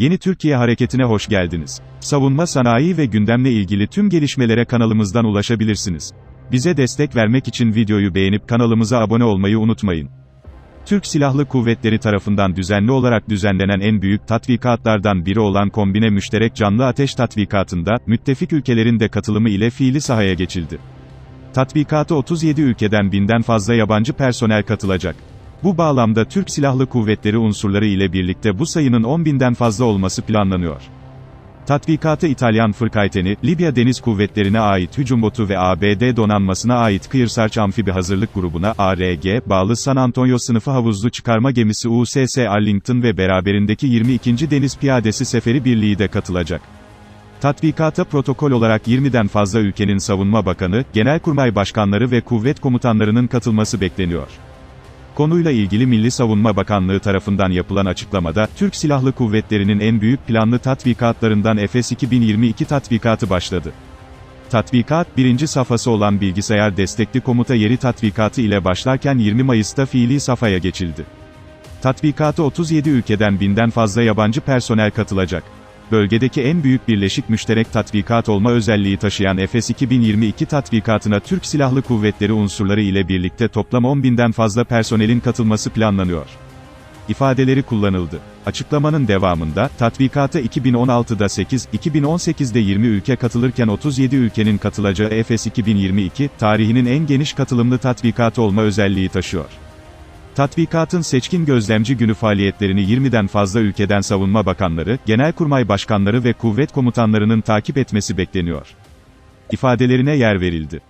Yeni Türkiye Hareketi'ne hoş geldiniz. Savunma sanayi ve gündemle ilgili tüm gelişmelere kanalımızdan ulaşabilirsiniz. Bize destek vermek için videoyu beğenip kanalımıza abone olmayı unutmayın. Türk Silahlı Kuvvetleri tarafından düzenli olarak düzenlenen en büyük tatbikatlardan biri olan Kombine Müşterek Canlı Ateş Tatbikatı'nda, müttefik ülkelerin de katılımı ile fiili sahaya geçildi. Tatbikata 37 ülkeden binden fazla yabancı personel katılacak. Bu bağlamda Türk Silahlı Kuvvetleri unsurları ile birlikte bu sayının 10 binden fazla olması planlanıyor. Tatbikata İtalyan Fırkayteni, Libya Deniz Kuvvetlerine ait hücum botu ve ABD donanmasına ait Kıyırsarç Amfibi Hazırlık Grubu'na ARG bağlı San Antonio sınıfı havuzlu çıkarma gemisi USS Arlington ve beraberindeki 22. Deniz Piyadesi Seferi Birliği de katılacak. Tatbikata protokol olarak 20'den fazla ülkenin savunma bakanı, genelkurmay başkanları ve kuvvet komutanlarının katılması bekleniyor. Konuyla ilgili Milli Savunma Bakanlığı tarafından yapılan açıklamada, Türk Silahlı Kuvvetleri'nin en büyük planlı tatbikatlarından Efes 2022 tatbikatı başladı. Tatbikat, birinci safhası olan bilgisayar destekli komuta yeri tatbikatı ile başlarken 20 Mayıs'ta fiili safhaya geçildi. Tatbikata 37 ülkeden binden fazla yabancı personel katılacak. Bölgedeki en büyük birleşik müşterek tatbikat olma özelliği taşıyan Efes 2022 tatbikatına Türk Silahlı Kuvvetleri unsurları ile birlikte toplam 10 binden fazla personelin katılması planlanıyor. İfadeleri kullanıldı. Açıklamanın devamında, tatbikata 2016'da 8, 2018'de 20 ülke katılırken 37 ülkenin katılacağı Efes 2022, tarihinin en geniş katılımlı tatbikatı olma özelliği taşıyor. Tatbikatın seçkin gözlemci günü faaliyetlerini 20'den fazla ülkeden savunma bakanları, genelkurmay başkanları ve kuvvet komutanlarının takip etmesi bekleniyor. İfadelerine yer verildi.